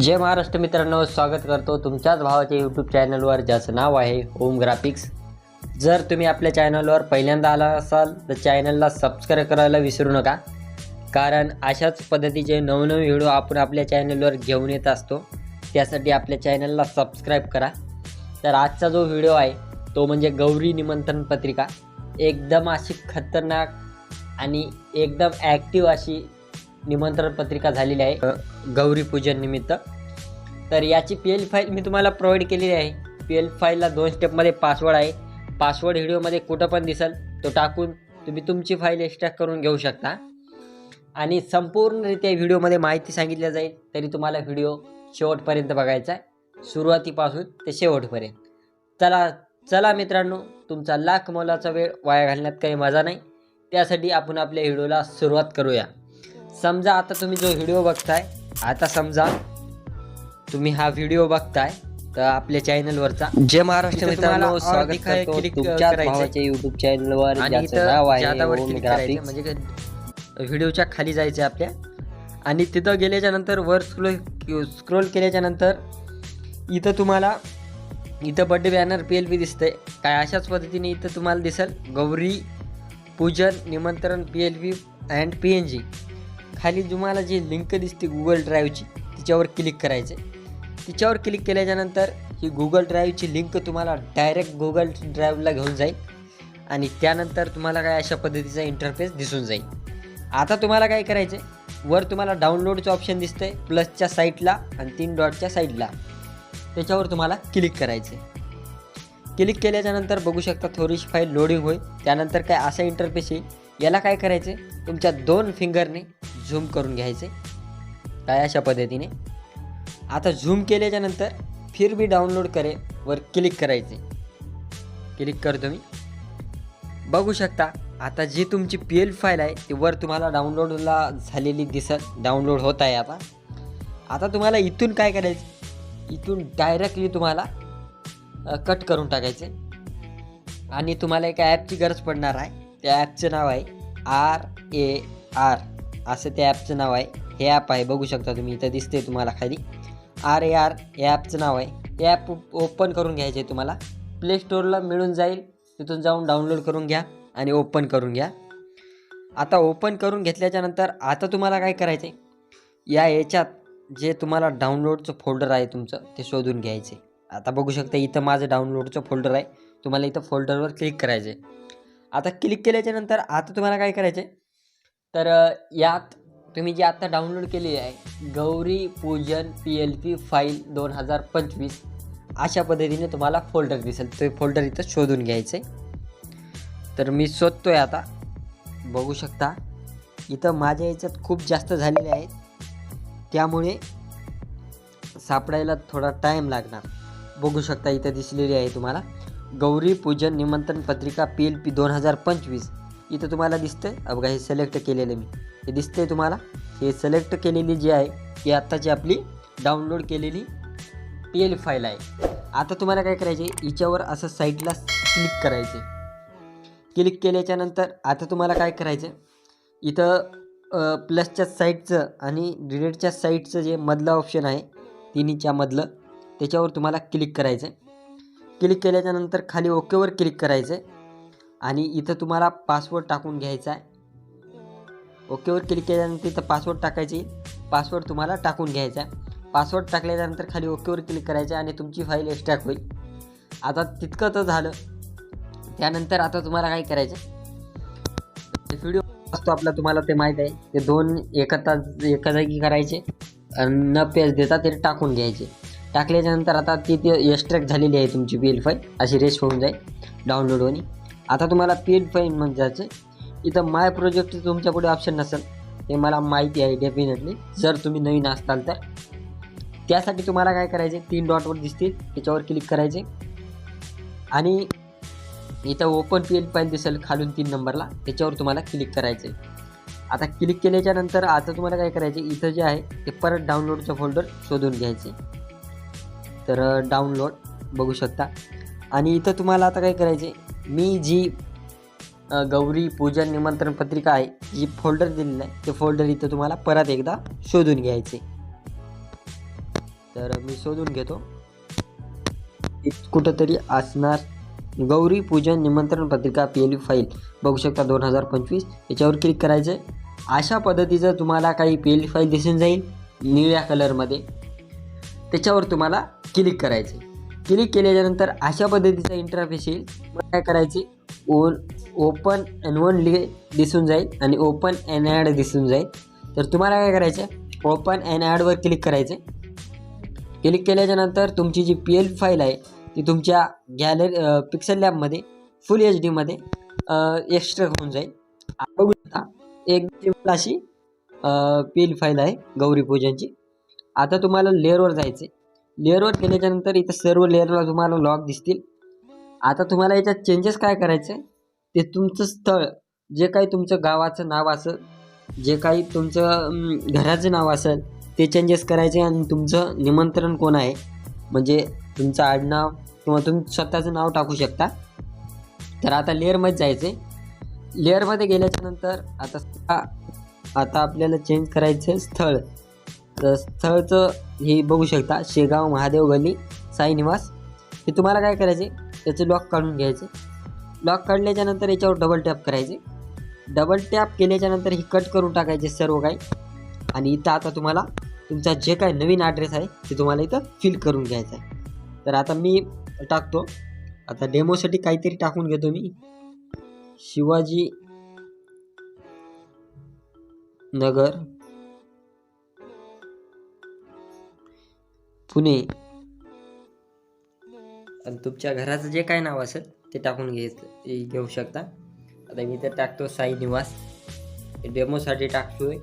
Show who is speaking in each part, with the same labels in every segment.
Speaker 1: जय महाराष्ट्र मित्रांनो स्वागत करतो तुमच्याच भावाच्या यूट्यूब चॅनलवर ज्याचं नाव आहे होम ग्राफिक्स. जर तुम्ही आपल्या चॅनलवर पहिल्यांदा आला असाल तर चॅनलला सबस्क्राईब करायला विसरू नका. कारण अशाच पद्धतीचे नवनवीन व्हिडिओ आपण आपल्या चॅनलवर घेऊन येत असतो. त्यासाठी आपल्या चॅनलला सबस्क्राईब करा. तर आजचा जो व्हिडिओ आहे तो म्हणजे गौरी निमंत्रण पत्रिका. एकदम अशी खतरनाक आणि एकदम ॲक्टिव्ह अशी निमंत्रण पत्रिका झालेली आहे गौरी पूजन निमित्त. तर याची पी एल फाईल मी तुम्हाला प्रोव्हाइड केलेली आहे. पी एल फाईलला दोन स्टेपमध्ये पासवर्ड आहे. पासवर्ड व्हिडिओमध्ये कुठं पण दिसेल तो टाकून तुम्ही तुमची फाईल एक्स्ट्रॅक्ट करून घेऊ शकता. आणि संपूर्णरित्या व्हिडिओमध्ये माहिती सांगितली जाईल तरी तुम्हाला व्हिडिओ शेवटपर्यंत बघायचा आहे. सुरुवातीपासून ते शेवटपर्यंत. चला चला मित्रांनो तुमचा लाख मोलाचा वेळ वाया घालण्यात काही मजा नाही. त्यासाठी आपण आपल्या व्हिडिओला सुरुवात करूया. समजा आता तुम्ही जो व्हिडिओ बघताय आता समजा तुम्ही हा व्हिडिओ बघताय तर आपल्या चॅनलवरचा जय महाराष्ट्र मित्रांनो स्वागत करतो. भावाच्या युट्यूब चॅनलवर ज्याचं नाव आहे ओम ग्राफिक्स.
Speaker 2: म्हणजे
Speaker 1: व्हिडिओच्या खाली जायचं आपल्या आणि तिथं गेल्याच्यानंतर वर स्क्रोल स्क्रोल केल्याच्यानंतर इथं तुम्हाला इथं birthday banner P L P दिसतंय काय अशाच पद्धतीने इथं तुम्हाला दिसेल गौरी पूजन निमंत्रण P L P and P N G खाली तुम्हाला जी लिंक दिसते गुगल ड्राईव्हची तिच्यावर क्लिक करायचे तिच्यावर क्लिक केल्याच्यानंतर ही गुगल ड्राईव्हची लिंक तुम्हाला डायरेक्ट गुगल ड्राईव्हला घेऊन जाईल आणि त्यानंतर तुम्हाला काय अशा पद्धतीचा इंटरफेस दिसून जाईल. आता तुम्हाला काय करायचं आहे वर तुम्हाला डाउनलोडचं ऑप्शन दिसतंय प्लसच्या साईटला आणि तीन डॉटच्या साईडला त्याच्यावर तुम्हाला क्लिक करायचं आहे क्लिक केल्याच्यानंतर बघू शकता थोडीशी फाईल लोडिंग होईल. त्यानंतर काय असा इंटरफेस येईल. याला काय करायचं आहे तुमच्या दोन फिंगरने झूम करून घ्यायचे. काय अशा पद्धतीने? आता झूम केल्याच्यानंतर फिर बी डाउनलोड करे वर क्लिक करायचे. क्लिक करतो मी. बघू शकता आता जी तुमची पी एल फाईल आहे ती वर तुम्हाला डाउनलोडला झालेली दिसत डाउनलोड होत आहे आता. आता तुम्हाला इथून काय करायचं? इथून डायरेक्टली तुम्हाला कट करून टाकायचे. आणि तुम्हाला एका ॲपची गरज पडणार आहे. त्या ॲपचं नाव आहे आर ए आर असं त्या ॲपचं नाव आहे. हे ॲप आहे बघू शकता तुम्ही इथं दिसते तुम्हाला खाली. आर ए आर हे ॲपचं नाव आहे. हे ॲप ओपन करून घ्यायचे तुम्हाला. प्ले स्टोअरला मिळून जाईल. तिथून जाऊन डाउनलोड करून घ्या आणि ओपन करून घ्या. आता ओपन करून घेतल्याच्यानंतर आता तुम्हाला काय करायचं आहे या याच्यात जे तुम्हाला डाउनलोडचं फोल्डर आहे तुमचं ते शोधून घ्यायचे आता बघू शकता इथं माझं डाउनलोडचं फोल्डर आहे. तुम्हाला इथं फोल्डरवर क्लिक करायचं आहे आता क्लिक केल्याच्यानंतर आता तुम्हाला काय करायचं आहे तर यात तुम्ही जी आत्ता डाउनलोड केलेली आहे गौरी पूजन पी एल पी फाईल दोन हजार पंचवीस अशा पद्धतीने तुम्हाला फोल्डर दिसेल. ते फोल्डर इथं शोधून घ्यायचं आहे तर मी शोधतो आहे आता. बघू शकता. इथं माझ्या याच्यात खूप जास्त झालेले आहेत. त्यामुळे सापडायला थोडा टाईम लागणार. बघू शकता इथं दिसलेली आहे तुम्हाला. गौरी पूजन निमंत्रण पत्रिका पी एल पी दोन हजार पंचवीस. इथं तुम्हाला दिसतं आहे बघा हे सिलेक्ट केलेलं मी. हे दिसतं आहे तुम्हाला. हे सिलेक्ट केलेली जी आहे ही आत्ताची आपली डाउनलोड केलेली पी एल फाईल आहे. आता तुम्हाला काय करायचे हिच्यावर असं साईडला क्लिक करायचे क्लिक केल्याच्यानंतर आता तुम्हाला काय करायचं इथं प्लसच्या साईडचं आणि डिलेटच्या साईडचं जे मधलं ऑप्शन आहे तिन्हीच्या मधलं त्याच्यावर तुम्हाला क्लिक करायचं क्लिक केल्याच्यानंतर खाली ओकेवर क्लिक करायचं आणि इथं तुम्हाला पासवर्ड टाकून घ्यायचा आहे. ओकेवर क्लिक केल्यानंतर इथं पासवर्ड टाकायची. पासवर्ड तुम्हाला टाकून घ्यायचा आहे. पासवर्ड टाकल्यानंतर खाली ओकेवर क्लिक करायचं आणि तुमची फाईल एक्स्ट्रॅक्ट होईल. आता तितकं तर झालं. त्यानंतर आता तुम्हाला काय करायचं? व्हिडिओ असतो आपला तुम्हाला ते माहीत आहे. ते दोन एकता तास एका जागी करायचे. आणि न पेज देता ते टाकून घ्यायचे. टाकल्याच्यानंतर आता ती ती एक्स्ट्रॅक्ट झालेली आहे तुमची बी एल फाईल अशी रेस्ट होऊन जाईल. डाउनलोड होणे. आता तुम्हाला पी फाईन म्हणजे जायचं इथं माय प्रोजेक्ट तुमच्याकडे ऑप्शन नसेल. हे मला माहिती आहे डेफिनेटली जर तुम्ही नवीन असताल तर. त्यासाठी तुम्हाला काय करायचे तीन डॉटवर दिसतील. त्याच्यावर क्लिक करायचे आणि इथं ओपन पी एल फाईल दिसेल खालून तीन नंबरला त्याच्यावर तुम्हाला क्लिक करायचे आता क्लिक केल्याच्यानंतर आता तुम्हाला काय करायचे इथं जे आहे ते परत डाउनलोडचं फोल्डर शोधून घ्यायचे तर डाउनलोड बघू शकता. आणि इथं तुम्हाला आता काय करायचे मी जी गौरी पूजन निमंत्रण पत्रिका आहे जी फोल्डर दिलेलं आहे ते फोल्डर इथं तुम्हाला परत एकदा शोधून घ्यायचे. तर मी शोधून घेतो. कुठंतरी असणार. गौरी पूजन निमंत्रण पत्रिका पी एल यू फाईल. बघू शकता दोन हजार पंचवीस. याच्यावर क्लिक करायचं आहे अशा पद्धतीचं तुम्हाला काही पी एल यू फाईल दिसून जाईल निळ्या कलरमध्ये त्याच्यावर तुम्हाला क्लिक करायचे क्लिक केल्याच्यानंतर अशा पद्धतीचा इंटरफेस येईल. मग काय करायचे? ओन ओपन अँड ओनली दिसून जाईल आणि ओपन अँड ॲड दिसून जाईल. तर तुम्हाला काय करायचं आहे ओपन अँड ॲडवर क्लिक करायचे क्लिक केल्याच्यानंतर तुमची जी पी एल फाईल आहे ती तुमच्या गॅलरी पिक्सल लॅबमध्ये फुल एच डीमध्ये एक्स्ट्रा होऊन जाईल. बघू शकता. एक अशी पी एल फाईल आहे गौरी पूजनची. आता तुम्हाला लेअरवर जायचे लेअरवर गेल्याच्यानंतर इथं सर्व लेअरला तुम्हाला लॉक दिसतील. आता तुम्हाला याच्यात चेंजेस काय करायचं आहे ते तुमचं स्थळ जे काही तुमचं गावाचं नाव असेल जे काही तुमचं घराचं नाव असेल ते चेंजेस करायचे आणि तुमचं निमंत्रण कोण आहे? म्हणजे तुमचं आडनाव किंवा तुम्ही स्वतःचं नाव टाकू शकता. तर आता लेअरमध्ये जायचं आहे लेअरमध्ये गेल्याच्यानंतर आता आता आपल्याला चेंज करायचं आहे स्थळ. तर स्थळचं हे बघू शकता. शेगाव महादेव गल्ली साई निवास हे तुम्हाला काय करायचे त्याचं लॉक काढून घ्यायचे लॉक काढल्याच्यानंतर याच्यावर डबल टॅप करायचे डबल टॅप केल्याच्यानंतर ही कट करून टाकायचे सर्व काही. आणि इथं आता तुम्हाला तुमचा जे काही नवीन ॲड्रेस आहे ते तुम्हाला इथं फिल करून घ्यायचं आहे तर आता मी टाकतो. आता डेमोसाठी काहीतरी टाकून घेतो मी. शिवाजी नगर. पुणे. आणि तुमच्या घराचं जे काय नाव असेल ते टाकून घ्यायचं घेऊ शकता. आता मी तर टाकतो साई निवास. डेमोसाठी टाकतोय.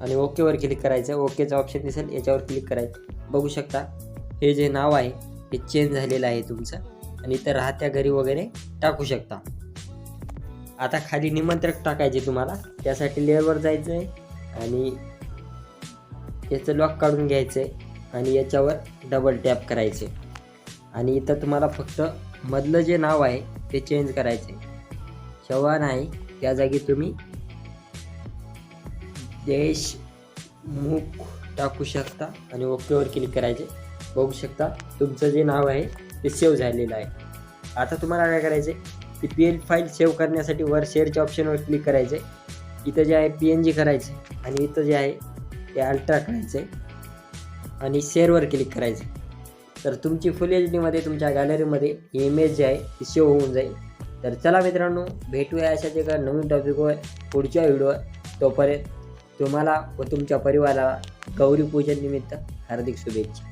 Speaker 1: आणि ओकेवर क्लिक करायचं. ओकेचं ऑप्शन दिसेल याच्यावर क्लिक करायचं बघू शकता. हे जे नाव आहे ते चेंज झालेलं आहे तुमचं. आणि इथं राहत्या घरी वगैरे टाकू शकता. आता खाली निमंत्रक टाकायचे तुम्हाला. त्यासाठी लेअरवर जायचं आहे आणि याचं लॉक काढून घ्यायचं आहे आणि याच्यावर डबल टॅप करायचे आणि इथं तुम्हाला फक्त मधलं जे नाव आहे ते चेंज करायचे चव्हाण आहे त्या जागी तुम्ही देश मुख टाकू शकता आणि ओकेवर क्लिक करायचे. बघू शकता तुमचं जे नाव आहे ते सेव्ह झालेलं आहे. आता तुम्हाला काय करायचे ती पी एल फाईल सेव्ह करण्यासाठी वर शेअरच्या ऑप्शनवर क्लिक करायचे इथं जे आहे पी एन जी करायचे आणि इथं जे आहे ते अल्ट्रा करायचे आणि शेअरवर क्लिक करायचं तर तुमची फुल एच डीमध्ये तुमच्या गॅलरीमध्ये इमेज जे आहे ती सेव्ह होऊन जाईल. तर चला मित्रांनो भेटूया अशाच एका नवीन टॉपिकवर पुढच्या व्हिडिओवर तोपर्यंत तुम्हाला व तुमच्या परिवाराला गौरी पूजन निमित्त हार्दिक शुभेच्छा.